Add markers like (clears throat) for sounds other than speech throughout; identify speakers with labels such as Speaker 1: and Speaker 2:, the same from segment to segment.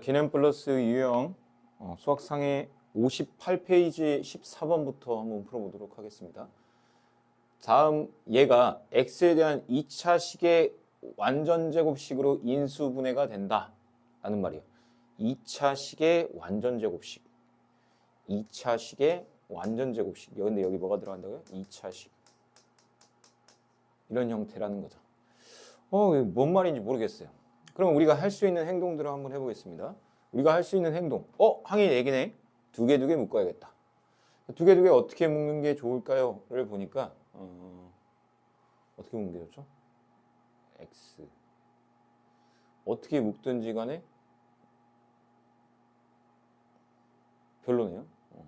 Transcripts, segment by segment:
Speaker 1: 개념 플러스 유형 어, 수학상의 58페이지 14번부터 한번 풀어보도록 하겠습니다. 다음 얘가 x에 대한 2차 식의 완전 제곱식으로 인수분해가 된다 라는 말이에요. 2차 식의 완전 제곱식 2차 식의 완전 제곱식 근데 여기 뭐가 들어간다고요? 2차 식 이런 형태라는 거죠. 어, 뭔 말인지 모르겠어요. 그럼 우리가 할 수 있는 행동들을 한번 해보겠습니다. 우리가 할 수 있는 행동. 어, 항이 4개네. 두 개 두 개 묶어야겠다. 두 개 두 개 어떻게 묶는 게 좋을까요?를 보니까 어, 어떻게 묶는 게 좋죠? x 어떻게 묶든지 간에 별로네요. 어.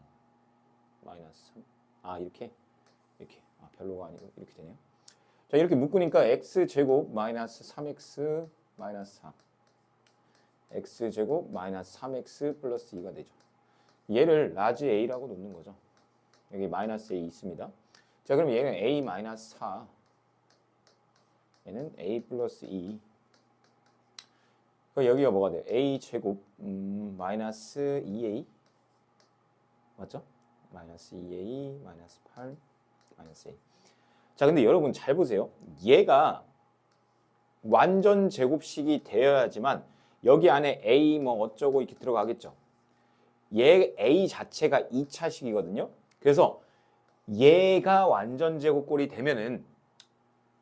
Speaker 1: 마이너스 3. 아 이렇게 이렇게 아 별로가 아니고 이렇게 되네요. 자 이렇게 묶으니까 x 제곱 마이너스 3x 마이너스 4 x 제곱 마이너스 3x 플러스 2가 되죠. 얘를 라지 a라고 놓는 거죠. 여기 마이너스 a 있습니다. 자 그럼 얘는 a 마이너스 4 얘는 a 플러스 2 그럼 여기가 뭐가 돼요? a 제곱 음, 마이너스 2a 맞죠? 마이너스 2a 마이너스 8 마이너스 a 자, 근데 여러분 잘 보세요. 얘가 완전 제곱식이 되어야지만 여기 안에 a 뭐 어쩌고 이렇게 들어가겠죠. 얘 a 자체가 2차식이거든요. 그래서 얘가 완전 제곱꼴이 되면은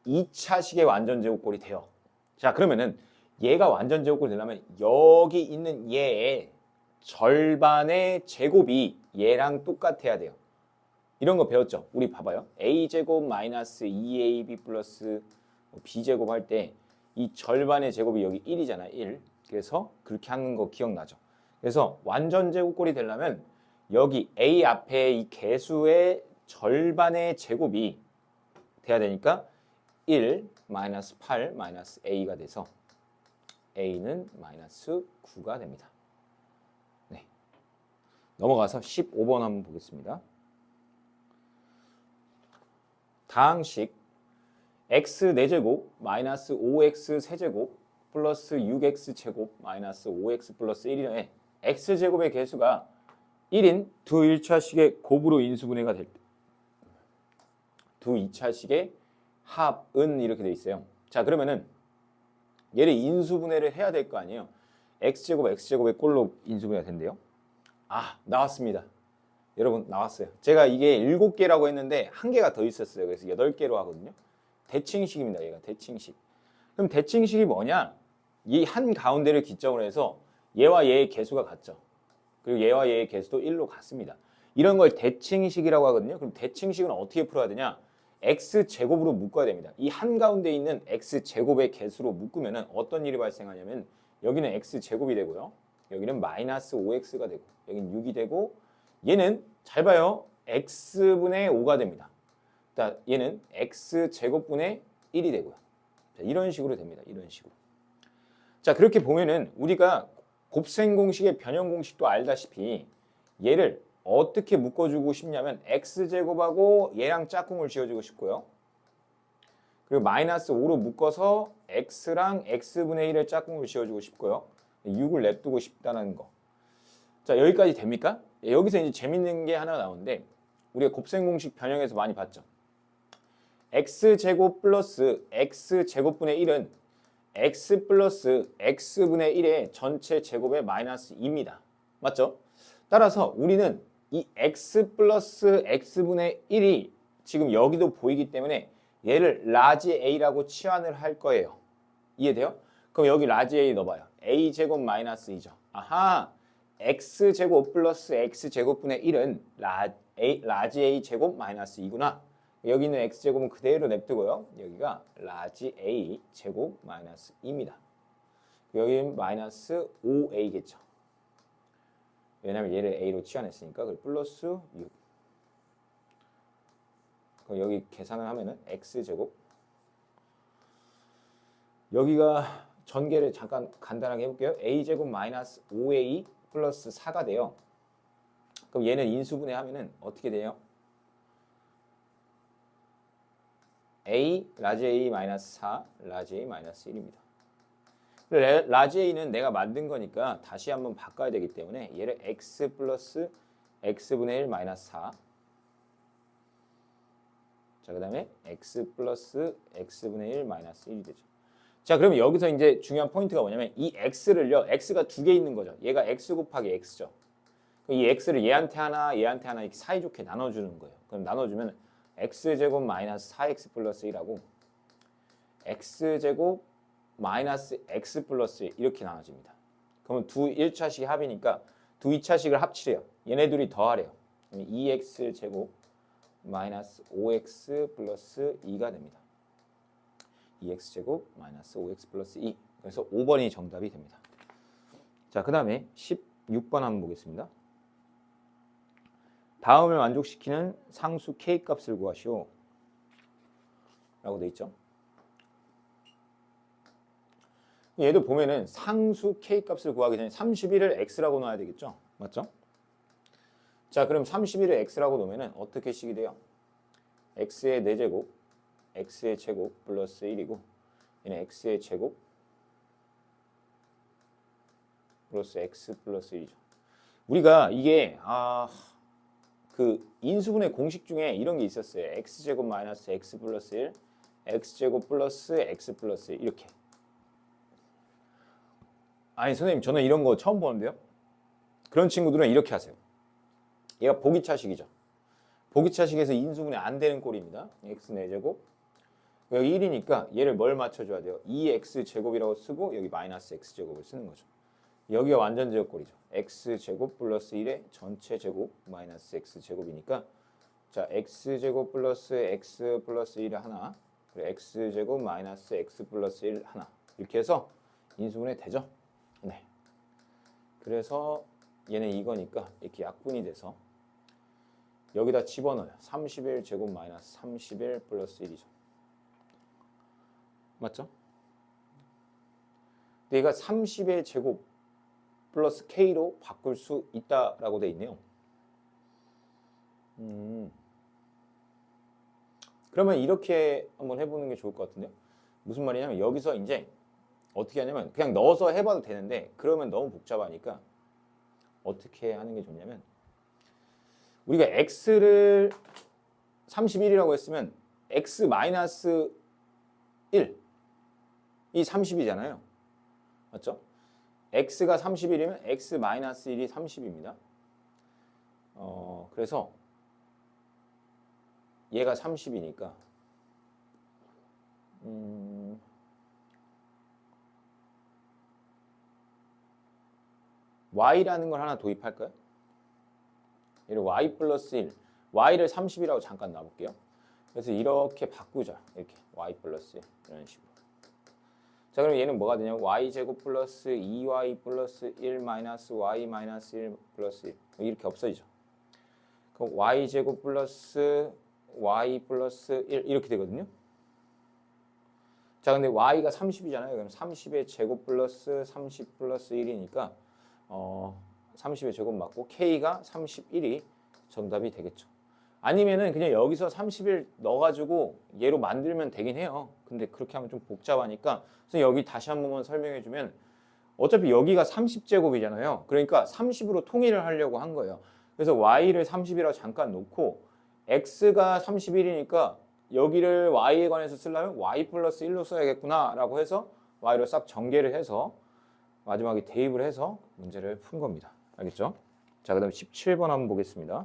Speaker 1: 2차식의 완전 제곱꼴이 돼요. 자, 그러면은 얘가 완전 제곱꼴이 되려면 여기 있는 얘의 절반의 제곱이 얘랑 똑같아야 돼요. 이런 거 배웠죠? 우리 봐봐요. a제곱 마이너스 2ab 플러스 b제곱 할 때 이 절반의 제곱이 여기 1이잖아. 1. 그래서 그렇게 하는 거 기억나죠? 그래서 완전 제곱꼴이 되려면 여기 a 앞에 이 개수의 절반의 제곱이 돼야 되니까 1 마이너스 8 마이너스 a가 돼서 a는 마이너스 9가 됩니다. 네. 넘어가서 15번 한번 보겠습니다. 다항식 x 4제곱 마이너스 5x 세제곱 플러스 6x 제곱 마이너스 5x 플러스 1이네 x 제곱의 개수가 1인 두 1차식의 곱으로 인수분해가 될 때 두 2차식의 합은 이렇게 돼 있어요. 자 그러면은 얘를 인수분해를 해야 될 거 아니에요. x제곱 x제곱의 꼴로 인수분해가 된대요. 아 나왔습니다. 여러분 나왔어요. 제가 이게 7개라고 했는데 한 개가 더 있었어요. 그래서 8개로 하거든요. 대칭식입니다. 얘가 대칭식. 그럼 대칭식이 뭐냐? 이 한 가운데를 기점으로 해서 얘와 얘의 개수가 같죠. 그리고 얘와 얘의 개수도 1로 같습니다. 이런 걸 대칭식이라고 하거든요. 그럼 대칭식은 어떻게 풀어야 되냐? x 제곱으로 묶어야 됩니다. 이 한 가운데 있는 x 제곱의 개수로 묶으면 어떤 일이 발생하냐면 여기는 x 제곱이 되고요. 여기는 마이너스 5x가 되고 여기는 6이 되고 얘는 잘 봐요. x분의 5가 됩니다. 자, 얘는 x 제곱분의 1이 되고요. 자, 이런 식으로 됩니다. 이런 식으로. 자, 그렇게 보면은 우리가 곱셈 공식의 변형 공식도 알다시피 얘를 어떻게 묶어주고 싶냐면 x 제곱하고 얘랑 짝꿍을 지어주고 싶고요. 그리고 마이너스 5로 묶어서 x랑 x분의 1의 짝꿍을 지어주고 싶고요. 6을 냅두고 싶다는 거. 자, 여기까지 됩니까? 예, 여기서 이제 재밌는 게 하나 나오는데 우리가 곱셈 공식 변형에서 많이 봤죠. X 제곱 플러스 x 제곱분의 1은 x 플러스 x분의 1의 전체 제곱의 마이너스 2입니다. 맞죠? 따라서 우리는 이 x 플러스 x분의 1이 지금 여기도 보이기 때문에 얘를 라지 a라고 치환을 할 거예요. 이해돼요? 그럼 여기 라지 a 넣어봐요. a 제곱 마이너스 2죠. 아하, x 제곱 플러스 x 제곱분의 1은 라, a, 라지 a 제곱 마이너스 2구나. 여기 있는 x 제곱은 그대로 냅두고요. 여기가 라지 a 제곱 마이너스 2입니다. 여기는 마이너스 5a겠죠. 왜냐면 얘를 a로 치환했으니까 그 플러스 6. 그럼 여기 계산을 하면은 x 제곱 여기가 전개를 잠깐 간단하게 해볼게요. a 제곱 마이너스 5a 플러스 4가 돼요. 그럼 얘는 인수분해 하면은 어떻게 돼요? A 라지 a 마이너스 4 라지 a 마이너스 1입니다. 레- 라지 A는 내가 만든 거니까 다시 한번 바꿔야 되기 때문에 얘를 x 플러스 x분의 1 마이너스 4 자, 그 다음에 x 플러스 x분의 1 마이너스 1이 되죠. 자, 그러면 여기서 이제 중요한 포인트가 뭐냐면 이 x를요, x가 두 개 있는 거죠. 얘가 x 곱하기 x죠. 그럼 이 x를 얘한테 하나, 얘한테 하나 이렇게 사이좋게 나눠주는 거예요. 그럼 나눠주면 x제곱 마이너스 4x 플러스 1하고 x제곱 마이너스 x 플러스 1 이렇게 나눠집니다. 그러면 두 1차식 합이니까 두 2차식을 합치래요. 얘네 둘이 더하래요. 그럼 2x 제곱 마이너스 5x 플러스 2가 됩니다. 2x 제곱 마이너스 5x 플러스 2. 그래서 5번이 정답이 됩니다. 자, 그 다음에 16번 한번 보겠습니다. 다음을 만족시키는 상수 k 값을 구하시오. 라고 돼 있죠. 얘도 보면은 상수 k 값을 구하기 전에 31을 x라고 넣어야 되겠죠. 맞죠? 자, 그럼 31을 x라고 놓으면은 어떻게 식이 돼요? x의 4제곱, x의 제곱 플러스 1이고 얘는 x의 제곱 플러스 x 플러스 1이죠. 우리가 이게 아, 그 인수분해 공식 중에 이런 게 있었어요. x제곱 마이너스 x 플러스 1, x제곱 플러스 x 플러스 1 이렇게. 아니 선생님 저는 이런 거 처음 보는데요. 그런 친구들은 이렇게 하세요. 얘가 보기차식이죠. 보기차식에서 인수분해 안 되는 꼴입니다. x 4제곱 여기 1이니까 얘를 뭘 맞춰줘야 돼요? 2x 제곱이라고 쓰고 여기 마이너스 x 제곱을 쓰는 거죠. 여기가 완전 제곱꼴이죠. x 제곱 플러스 1의 전체 제곱 마이너스 x 제곱이니까 자 x 제곱 플러스 x 플러스 1 하나 그리고 x 제곱 마이너스 x 플러스 1 하나 이렇게 해서 인수분해 되죠. 네. 그래서 얘는 이거니까 이렇게 약분이 돼서 여기다 집어넣어요. 31 제곱 마이너스 31 플러스 1이죠. 맞죠? 얘가 30의 제곱 플러스 k로 바꿀 수 있다라고 돼 있네요. 음. 그러면 이렇게 한번 해보는 게 좋을 것 같은데요. 무슨 말이냐면 여기서 이제 어떻게 하냐면 그냥 넣어서 해봐도 되는데 그러면 너무 복잡하니까 어떻게 하는 게 좋냐면 우리가 x를 31이라고 했으면 x 마이너스 1이 30이잖아요. 맞죠? X가 31이면 x 마이너스 1이 30입니다. 어, 그래서 얘가 30이니까 음, y라는 걸 하나 도입할까요? 얘를 y 플러스 1, y를 30이라고 잠깐 놔볼게요. 그래서 이렇게 바꾸자. 이렇게 y 플러스 1 이런 식으로. 자 그럼 얘는 뭐가 되냐? y 제곱 플러스 2y 플러스 1 마이너스 y 마이너스 1 플러스 1 이렇게 없어지죠. 그럼 y 제곱 플러스 y 플러스 1 이렇게 되거든요. 자 근데 y가 30이잖아요. 그럼 30의 제곱 플러스 30 플러스 1이니까 어 30의 제곱 맞고 k가 31이 정답이 되겠죠. 아니면은 그냥 여기서 30일 넣어가지고 얘로 만들면 되긴 해요. 근데 그렇게 하면 좀 복잡하니까 그래서 여기 다시 한 번만 설명해 주면 어차피 여기가 30제곱이잖아요. 그러니까 30으로 통일을 하려고 한 거예요. 그래서 y를 30이라고 잠깐 놓고 x가 31이니까 여기를 y에 관해서 쓰려면 y 플러스 1로 써야겠구나 라고 해서 y로 싹 전개를 해서 마지막에 대입을 해서 문제를 푼 겁니다. 알겠죠? 자, 그 다음 17번 한번 보겠습니다.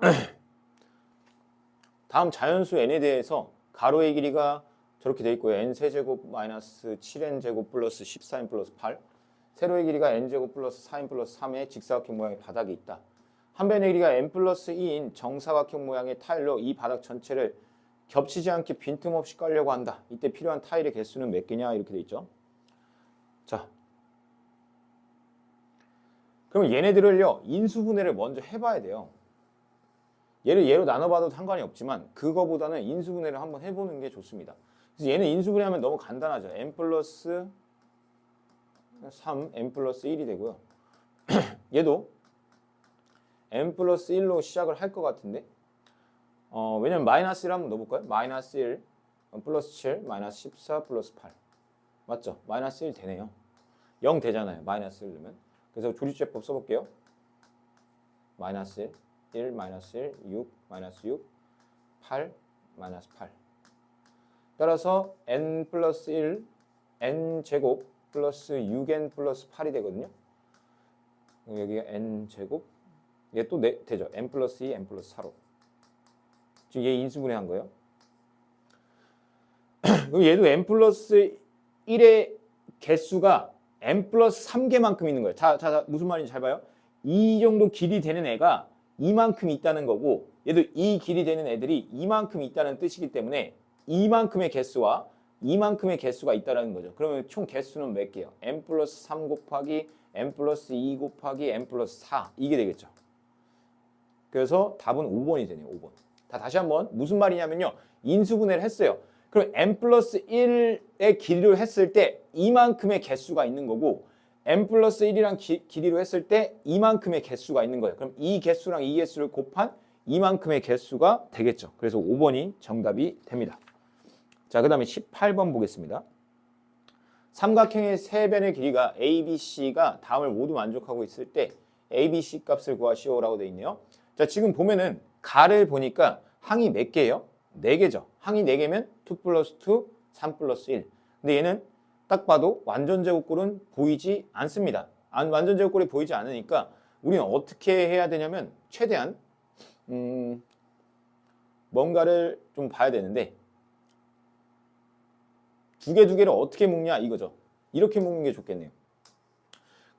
Speaker 1: (clears throat) 다음 자연수 n에 대해서 가로의 길이가 저렇게 돼 있고요. n 세제곱 마이너스 7n 제곱 플러스 14n 플러스 8 세로의 길이가 n 제곱 플러스 4n 플러스 3의 직사각형 모양의 바닥이 있다. 한 변의 길이가 n 플러스 2인 정사각형 모양의 타일로 이 바닥 전체를 겹치지 않게 빈틈없이 깔려고 한다. 이때 필요한 타일의 개수는 몇 개냐 이렇게 돼 있죠. 자, 그럼 얘네들을요 인수분해를 먼저 해봐야 돼요. 얘를 얘로 나눠봐도 상관이 없지만 그거보다는 인수분해를 한번 해보는 게 좋습니다. 그래서 얘는 인수분해하면 너무 간단하죠. n 플러스 3, n 플러스 1이 되고요. (clears throat) 얘도 n 플러스 1로 시작을 할 것 같은데 어, 왜냐면 마이너스 1 한번 넣어볼까요? 마이너스 1 플러스 7 마이너스 14 플러스 8 맞죠? 마이너스 1 되네요. 0 되잖아요. 마이너스 1 넣으면. 그래서 조립제법 써볼게요. 마이너스 1, 1, 마이너스 1, 6, 마이너스 6, 8, 마이너스 8. 따라서 n 플러스 1, n 제곱 플러스 6n 플러스 8이 되거든요. 여기가 n 제곱, 얘또 네, 되죠. n 플러스 2, n 플러스 4로. 지금 얘 인수분해한 거예요. (clears throat) 그럼 얘도 n 플러스 1의 개수가 n 플러스 3개만큼 있는 거예요. 자, 자, 자, 무슨 말인지 잘 봐요. 이 정도 길이 되는 애가 이만큼 있다는 거고 얘도 이 길이 되는 애들이 이만큼 있다는 뜻이기 때문에 이만큼의 개수와 이만큼의 개수가 있다는 거죠. 그러면 총 개수는 몇 개요? n 플러스 3 곱하기 n 플러스 2 곱하기 n 플러스 4 이게 되겠죠. 그래서 답은 5번이 되네요. 5번. 다 다시 한번 무슨 말이냐면요. 인수분해를 했어요. 그럼 n 플러스 1의 길이로 했을 때 이만큼의 개수가 있는 거고 n 플러스 1이랑 기, 길이로 했을 때 이만큼의 개수가 있는 거예요. 그럼 이 개수랑 이 개수를 곱한 이만큼의 개수가 되겠죠. 그래서 5번이 정답이 됩니다. 자, 그 다음에 18번 보겠습니다. 삼각형의 세 변의 길이가 A, B, C가 다음을 모두 만족하고 있을 때 A, B, C 값을 구하시오라고 돼 있네요. 자, 지금 보면은 가를 보니까 항이 몇 개예요? 네 개죠. 항이 네 개면 2 플러스 2, 3 플러스 1. 근데 얘는 딱 봐도 완전 제곱꼴은 보이지 않습니다. 안, 완전 제곱꼴이 보이지 않으니까 우리는 어떻게 해야 되냐면 최대한 음, 뭔가를 좀 봐야 되는데 두개두 개를 어떻게 묶냐 이거죠. 이렇게 묶는 게 좋겠네요.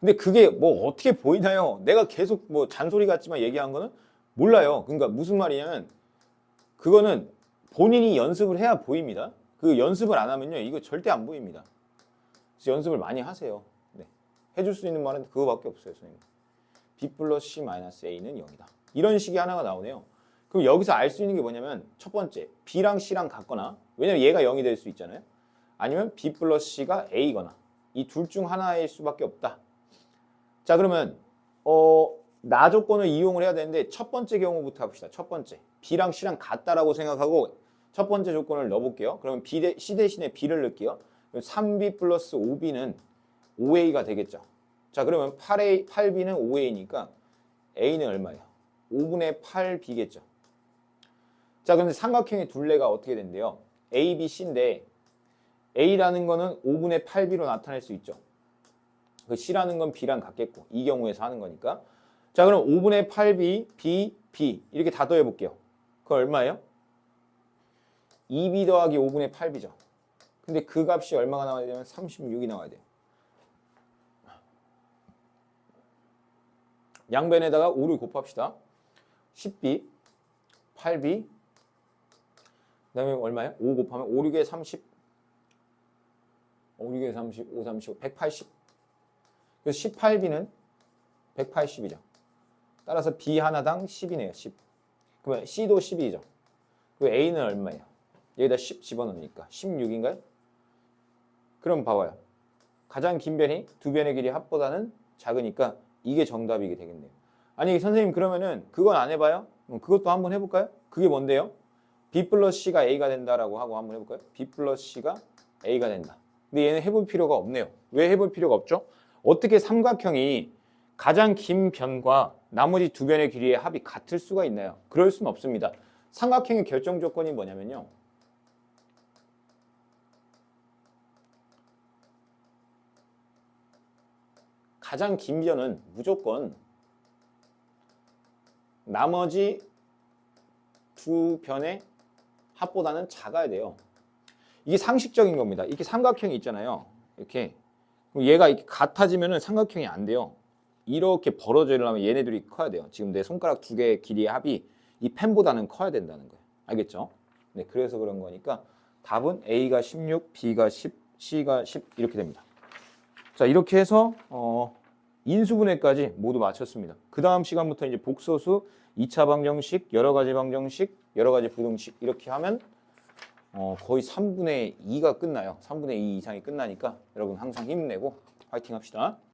Speaker 1: 근데 그게 뭐 어떻게 보이나요? 내가 계속 뭐 잔소리 같지만 얘기한 거는 몰라요. 그러니까 무슨 말이냐면 그거는 본인이 연습을 해야 보입니다. 그 연습을 안 하면요. 이거 절대 안 보입니다. 그래서 연습을 많이 하세요. 네. 해줄 수 있는 말은 그거밖에 없어요, 선생님. b 플러스 c 마이너스 a는 0이다. 이런 식이 하나가 나오네요. 그럼 여기서 알 수 있는 게 뭐냐면 첫 번째, b랑 c랑 같거나 왜냐면 얘가 0이 될 수 있잖아요. 아니면 b 플러스 c가 a거나 이 둘 중 하나일 수밖에 없다. 자 그러면 어, 나 조건을 이용을 해야 되는데 첫 번째 경우부터 합시다. 첫 번째, b랑 c랑 같다라고 생각하고 첫 번째 조건을 넣어볼게요. 그러면 b 대, c 대신에 b를 넣을게요. 3b 플러스 5b는 5a가 되겠죠. 자 그러면 8a, 8b는 5a니까 a는 얼마예요? 5분의 8b겠죠. 자 그런데 삼각형의 둘레가 어떻게 된대요? a, b, c인데 a라는 거는 5분의 8b로 나타낼 수 있죠. 그 c라는 건 b랑 같겠고 이 경우에서 하는 거니까 자 그럼 5분의 8b, b, b 이렇게 다 더해볼게요. 그거 얼마예요? 2b 더하기 5분의 8b죠. 근데 그 값이 얼마가 나와야 되면 36이 나와야 돼요. 양변에다가 5를 곱합시다. 10b, 8b, 그 다음에 얼마예요? 5 곱하면 5, 6에 30, 5, 6에 30, 5, 35, 180. 그래서 18b는 180이죠. 따라서 b 하나당 10이네요. 10. 그러면 c도 12죠. 그리고 a는 얼마예요? 여기다 10 집어넣으니까 16인가요? 그럼 봐봐요. 가장 긴 변이 두 변의 길이 합보다는 작으니까 이게 정답이게 되겠네요. 아니 선생님 그러면은 그건 안 해봐요? 그럼 그것도 한번 해볼까요? 그게 뭔데요? b 플러스 c가 a가 된다라고 하고 한번 해볼까요? b 플러스 c가 a가 된다. 근데 얘는 해볼 필요가 없네요. 왜 해볼 필요가 없죠? 어떻게 삼각형이 가장 긴 변과 나머지 두 변의 길이의 합이 같을 수가 있나요? 그럴 수는 없습니다. 삼각형의 결정 조건이 뭐냐면요. 가장 긴 변은 무조건 나머지 두 변의 합보다는 작아야 돼요. 이게 상식적인 겁니다. 이렇게 삼각형이 있잖아요. 이렇게 얘가 이렇게 같아지면은 삼각형이 안 돼요. 이렇게 일어나면 얘네들이 커야 돼요. 지금 내 손가락 두 개의 길이의 합이 이 펜보다는 커야 된다는 거예요. 알겠죠? 네, 그래서 그런 거니까 답은 A가 16, B가 10, C가 10 이렇게 됩니다. 자, 이렇게 해서 어, 인수분해까지 모두 마쳤습니다. 그 다음 시간부터 이제 복소수, 2차 방정식, 여러 가지 방정식, 여러 가지 부등식 이렇게 하면 어, 거의 3분의 2가 끝나요. 3분의 2 이상이 끝나니까 여러분 항상 힘내고 파이팅 합시다.